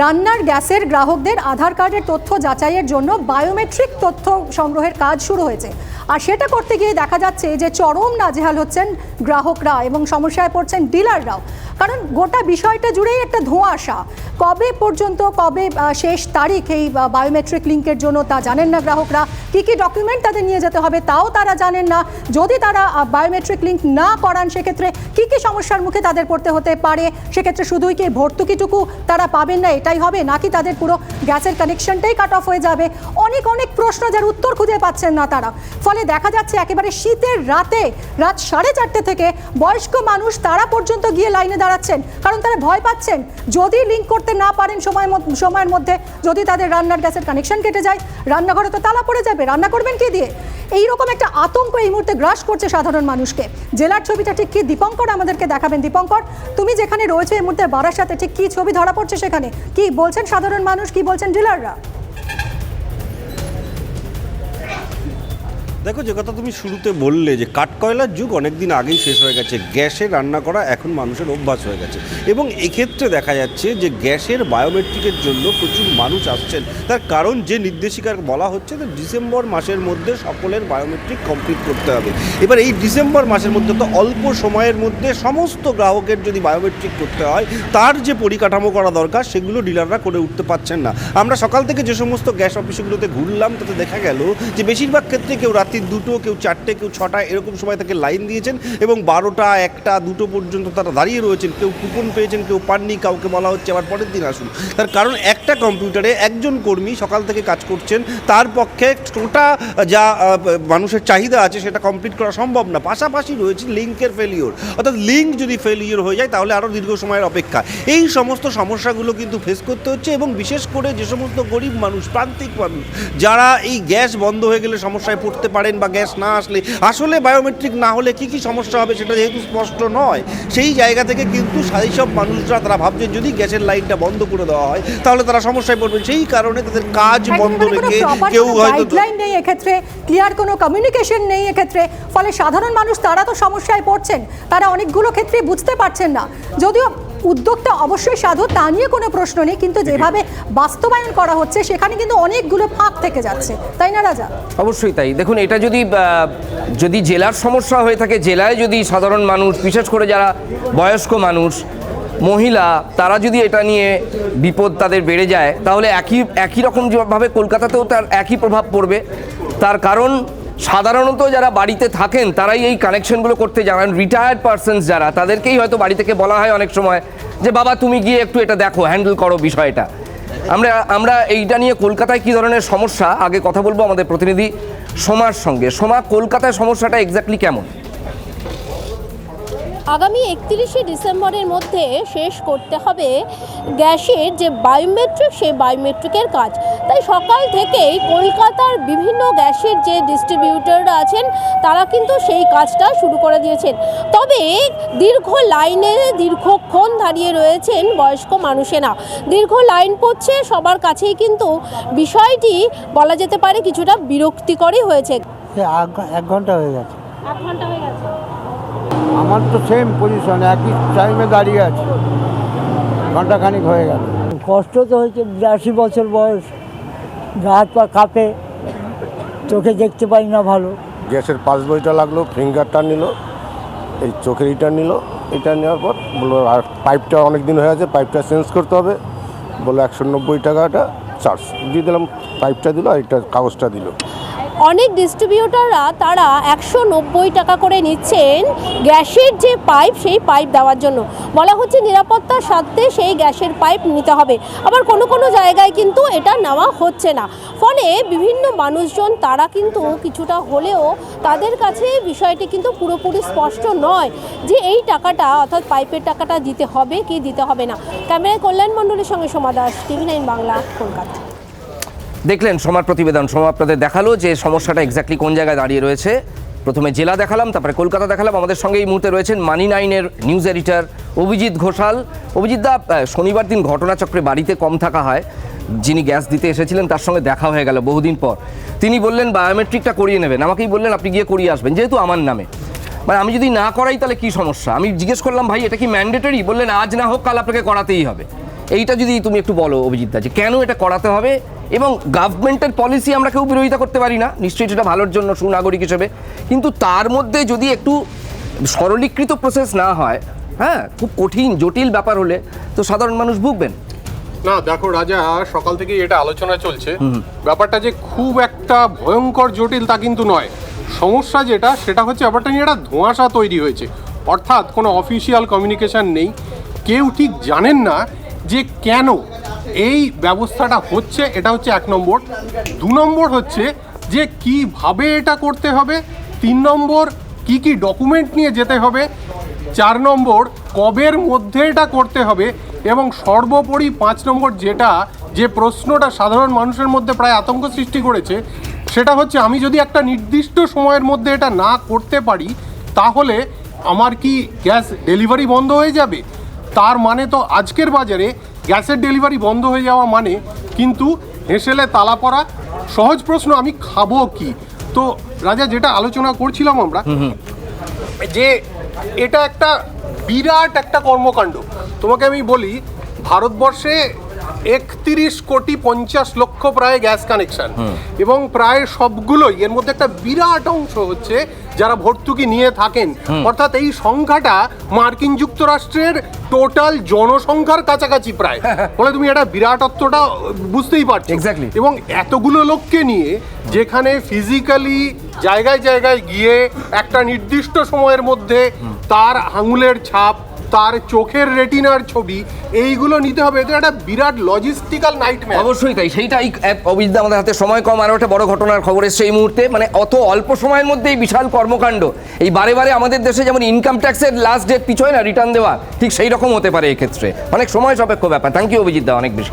রান্নার গ্যাসের গ্রাহকদের আধার কার্ডের তথ্য যাচাইয়ের জন্য বায়োমেট্রিক তথ্য সংগ্রহের কাজ শুরু হয়েছে। আর সেটা করতে গিয়ে দেখা যাচ্ছে যে চরম নাজেহাল হচ্ছেন গ্রাহকরা এবং সমস্যায় পড়ছেন ডিলাররাও। কারণ গোটা বিষয়টা জুড়েই একটা ধোঁয়াশা কবে পর্যন্ত, কবে শেষ তারিখ এই বায়োমেট্রিক লিঙ্কের জন্য তা জানেন না গ্রাহকরা। কি কি ডকুমেন্ট তাদের নিয়ে যেতে হবে তাও তারা জানেন না। যদি তারা বায়োমেট্রিক লিঙ্ক না করান, সেক্ষেত্রে কি কি সমস্যার মুখে তাদের পড়তে হতে পারে? সেক্ষেত্রে শুধুই কি ভর্তুকিটুকু তারা পাবেন না, এটাই হবে? নাকি তাদের পুরো গ্যাসের কানেকশনটাই কাট অফ হয়ে যাবে? অনেক অনেক প্রশ্ন যার উত্তর খুঁজে পাচ্ছেন না তারা। ফলে দেখা যাচ্ছে একেবারে শীতের রাতে, রাত সাড়ে চারটে থেকে বয়স্ক মানুষ তারা পর্যন্ত গিয়ে লাইনে দাঁড়াচ্ছেন কারণ তারা ভয় পাচ্ছেন। যদি লিঙ্ক করতে না পারেন সময় সময়ের মধ্যে, যদি তাদের রান্নার গ্যাসের কানেকশন কেটে যায়, রান্নাঘরে তো তালা পড়ে যাবে, রান্না করবেন কি দিয়ে? এইরকম একটা আতঙ্ক এই মুহূর্তে গ্রাস করছে সাধারণ মানুষকে। জেলার ছবিটা ঠিক কি? দীপঙ্কর আমাদেরকে দেখাবেন। দীপঙ্কর, তুমি যেখানে রয়েছে এই মুহূর্তে বারাসাতে, ঠিক কি ছবি ধরা পড়ছে সেখানে? কি বলছেন সাধারণ মানুষ? কি বলছেন ডিলাররা? দেখো যে কথা তুমি শুরুতে বললে যে কাঠকয়লার যুগ অনেক দিন আগেই শেষ হয়ে গেছে, গ্যাসে রান্না করা এখন মানুষের অভ্যাস হয়ে গেছে। এবং এক্ষেত্রে দেখা যাচ্ছে যে গ্যাসের বায়োমেট্রিকের জন্য প্রচুর মানুষ আসছেন। তার কারণ যে নির্দেশিকার বলা হচ্ছে যে ডিসেম্বর মাসের মধ্যে সকলের বায়োমেট্রিক কমপ্লিট করতে হবে। এবার এই ডিসেম্বর মাসের মধ্যে তো অল্প সময়ের মধ্যে সমস্ত গ্রাহকের যদি বায়োমেট্রিক করতে হয়, তার যে পরিকাঠামো করা দরকার, সেগুলো ডিলাররা করে উঠতে পারছেন না। আমরা সকাল থেকে যে সমস্ত গ্যাস অফিসগুলোতে ঘুরলাম, তাতে দেখা গেল যে বেশিরভাগ ক্ষেত্রে কেউ রাত্রি দুটো, কেউ চারটে, কেউ ছটা, এরকম সময় তাকে লাইন দিয়েছেন এবং বারোটা, একটা, দুটো পর্যন্ত তারা দাঁড়িয়ে রয়েছেন। কেউ কুপন পেয়েছেন, কেউ পাননি, কাউকে বলা হচ্ছে আবার পরের দিন আসুন। তার কারণ একটা কম্পিউটারে একজন কর্মী সকাল থেকে কাজ করছেন, তার পক্ষে টোটা যা মানুষের চাহিদা আছে সেটা কমপ্লিট করা সম্ভব না। পাশাপাশি রয়েছে লিঙ্কের ফেলিওর অর্থাৎ লিঙ্ক যদি ফেলিওর হয়ে যায়, তাহলে আরও দীর্ঘ সময়ের অপেক্ষা। এই সমস্ত সমস্যাগুলো কিন্তু ফেস করতে হচ্ছে এবং বিশেষ করে যে সমস্ত গরিব মানুষ, প্রান্তিক মানুষ, যারা এই গ্যাস বন্ধ হয়ে গেলে সমস্যায় পড়তে পারেন বা গ্যাস না আসলে আসলে বায়োমেট্রিক না হলে কি কি সমস্যা হবে সেটা যেহেতু স্পষ্ট নয় সেই জায়গা থেকে কিন্তু সেই সব মানুষরা তারা ভাবছেন যদি গ্যাসের লাইনটা বন্ধ করে দেওয়া হয় তাহলে তারা সমস্যায় পড়বে। সেই কারণে তাদের কাজ বন্ধ রেখে কেউ হয়তো নেই এক্ষেত্রে ক্লিয়ার কোনো কমিউনিকেশন নেই এক্ষেত্রে ফলে সাধারণ মানুষ তারা তো সমস্যায় পড়ছেন তারা অনেকগুলো ক্ষেত্রে বুঝতে পারছেন না। যদিও উদ্যোগটা অবশ্যই সাধু, তা নিয়ে কোনো প্রশ্ন নেই, কিন্তু যেভাবে বাস্তবায়ন করা হচ্ছে, সেখানে কিন্তু অনেকগুলো ফাঁক থেকে যাচ্ছে। তাই না, রাজা? অবশ্যই তাই। দেখুন, এটা যদি যদি জেলার সমস্যা হয়ে থাকে, জেলায় যদি সাধারণ মানুষ, বিশেষ করে যারা বয়স্ক মানুষ, মহিলা, তারা যদি এটা নিয়ে বিপদ তাদের বেড়ে যায়, তাহলে একই একই রকম ভাবে কলকাতাতেও তার একই প্রভাব পড়বে। তার কারণ সাধারণত যারা বাড়িতে থাকেন, তারাই এই কানেকশনগুলো করতে জানান রিটায়ার্ড পার্সনস যারা, তাদেরকেই হয়তো বাড়ি থেকে বলা হয় অনেক সময় যে, বাবা, তুমি গিয়ে একটু এটা দেখো হ্যান্ডেল করো বিষয়টা। আমরা আমরা এইটা নিয়ে কলকাতায় কী ধরনের সমস্যা? আগে কথা বলব আমাদের প্রতিনিধি সোমার সঙ্গে। সোমা, কলকাতায় সমস্যাটা এক্স্যাক্টলি কেমন? আগামী একত্রিশে ডিসেম্বরের মধ্যে শেষ করতে হবে গ্যাসের যে বায়োমেট্রিক সেই বায়োমেট্রিকের কাজ। তাই সকাল থেকেই কলকাতার বিভিন্ন গ্যাসের যে ডিস্ট্রিবিউটররা আছেন তারা কিন্তু সেই কাজটা শুরু করে দিয়েছেন। তবে দীর্ঘ লাইনে দীর্ঘক্ষণ দাঁড়িয়ে রয়েছেন বয়স্ক মানুষেরা। দীর্ঘ লাইন পড়ছে সবার কাছেই কিন্তু বিষয়টি বলা যেতে পারে কিছুটা বিরক্তিকরই হয়েছে। এক- এক ঘণ্টা হয়ে গেছে। এক ঘণ্টা হয়ে গেছে। আমার তো সেম পজিশন একই টাইমে দাঁড়িয়ে আছে। ঘন্টাখানিক হয়ে গেল। কষ্ট তো হয়েছে বিরাশি বছর বয়স। গা হাত পা কাঁপে চোখে দেখতে পাই না ভালো। গ্যাসের পাস বইটা লাগল ফিঙ্গারটা নিল এই চোখের ইটা নিল এটা নেওয়ার পর বলল আর পাইপটা অনেক দিন হয়ে আছে পাইপটা চেঞ্জ করতে হবে। বলল একশো নব্বই টাকাটা চার্জ দিয়ে দিলাম পাইপটা দিল আর এটা কাগজটা দিল। অনেক ডিস্ট্রিবিউটাররা তারা একশো নব্বই টাকা করে নিচ্ছেন গ্যাসের যে পাইপ, সেই পাইপ দেওয়ার জন্য। বলা হচ্ছে নিরাপত্তার স্বার্থে সেই গ্যাসের পাইপ নিতে হবে। আবার কোনো কোনো জায়গায় কিন্তু এটা নেওয়া হচ্ছে না। ফলে বিভিন্ন মানুষজন তারা কিন্তু কিছুটা হলেও তাদের কাছে বিষয়টি কিন্তু পুরোপুরি স্পষ্ট নয় যে এই টাকাটা অর্থাৎ পাইপের টাকাটা দিতে হবে কি দিতে হবে না। ক্যামেরায় কল্যাণ মণ্ডলের সঙ্গে সোমা দাস, টিভি নাইন বাংলা, কলকাতা। দেখলেন সমার প্রতিবেদন সোমা আপনাদের দেখাল যে সমস্যাটা এক্স্যাক্টলি কোন জায়গায় দাঁড়িয়ে রয়েছে। প্রথমে জেলা দেখালাম, তারপরে কলকাতা দেখালাম। আমাদের সঙ্গে এই মুহূর্তে রয়েছেন মানি নাইনের নিউজ এডিটর অভিজিৎ ঘোষাল। অভিজিৎ দা শনিবার দিন ঘটনাচক্রে বাড়িতে কম থাকা হয়। যিনি গ্যাস দিতে এসেছিলেন, তার সঙ্গে দেখা হয়ে গেল বহুদিন পর। তিনি বললেন বায়োমেট্রিকটা করিয়ে নেবেন। আমাকেই বললেন, আপনি গিয়ে করিয়ে আসবেন, যেহেতু আমার নামে। মানে আমি যদি না করাই, তাহলে কি সমস্যা? আমি জিজ্ঞেস করলাম, ভাই, এটা কি ম্যান্ডেটরি বললেন, আজ না হোক, কাল আপনাকে করাতেই হবে। এইটা যদি তুমি একটু বলো অভিজিৎ দা, যে কেন এটা করাতে হবে? এবং গভর্নমেন্টের পলিসি আমরা কেউ বিরোধিতা করতে পারি না। নিশ্চয়ই সেটা ভালোর জন্য সুনাগরিক হিসেবে। কিন্তু তার মধ্যে যদি একটু সরলীকৃত প্রসেস না হয় হ্যাঁ খুব কঠিন জটিল ব্যাপার হলে তো সাধারণ মানুষ ভুগবেন। না দেখো রাজা সকাল থেকেই এটা আলোচনা চলছে। ব্যাপারটা যে খুব একটা ভয়ঙ্কর জটিল তা কিন্তু নয়। সমস্যা যেটা সেটা হচ্ছে ব্যাপারটা নিয়ে একটা ধোঁয়াশা তৈরি হয়েছে। অর্থাৎ কোনো অফিসিয়াল কমিউনিকেশন নেই। কেউ ঠিক জানেন না যে কেন এই ব্যবস্থাটা হচ্ছে, এটা হচ্ছে এক নম্বর। দু নম্বর হচ্ছে যে কীভাবে এটা করতে হবে, তিন নম্বর কি কি ডকুমেন্ট নিয়ে যেতে হবে, চার নম্বর কবের মধ্যে এটা করতে হবে, এবং সর্বোপরি পাঁচ নম্বর যেটা, যে প্রশ্নটা সাধারণ মানুষের মধ্যে প্রায় আতঙ্ক সৃষ্টি করেছে, সেটা হচ্ছে আমি যদি একটা নির্দিষ্ট সময়ের মধ্যে এটা না করতে পারি, তাহলে আমার কি গ্যাস ডেলিভারি বন্ধ হয়ে যাবে? তার মানে তো আজকের বাজারে গ্যাসের ডেলিভারি বন্ধ হয়ে যাওয়া মানে কিন্তু হেসেলে তালা পড়া সহজ প্রশ্ন আমি খাব কি? তো রাজা যেটা আলোচনা করছিলাম আমরা যে এটা একটা বিরাট একটা কর্মকাণ্ড। তোমাকে আমি বলি ভারতবর্ষে একত্রিশ কোটি পঞ্চাশ লক্ষ প্রায় গ্যাস কানেকশন। এবং প্রায় সবগুলোই এর মধ্যে একটা বিরাট অংশ হচ্ছে যারা ভর্তুকি নিয়ে থাকেন। অর্থাৎ এই সংখ্যাটা মার্কিন যুক্তরাষ্ট্রের টোটাল জনসংখ্যার কাছাকাছি প্রায়। ফলে তুমি এটা বিরাটত্বটা বুঝতেই পারছ। Exactly. এবং এতগুলো লোককে নিয়ে যেখানে ফিজিক্যালি জায়গায় জায়গায় গিয়ে একটা নির্দিষ্ট সময়ের মধ্যে তার আঙুলের ছাপ তার চোখের রেটিনার ছবি, এইগুলো নিতে হবে। এটা একটা বিরাট লজিস্টিক্যাল নাইট অবশ্যই তাই, সেইটাই অবিদ্যা আমাদের হাতে সময় কম আরও একটা বড় ঘটনার খবর এসছে এই মুহূর্তে। মানে অত অল্প সময়ের মধ্যে এই বিশাল কর্মকাণ্ড। এই বারে বারে আমাদের দেশে যেমন ইনকাম ট্যাক্সের লাস্ট ডেট পিছোয় না রিটার্ন দেওয়া, ঠিক সেই রকম হতে পারে এক্ষেত্রে। অনেক সময় সাপেক্ষ ব্যাপার। থ্যাংক ইউ অভিজিৎ দা, অনেক বেশি।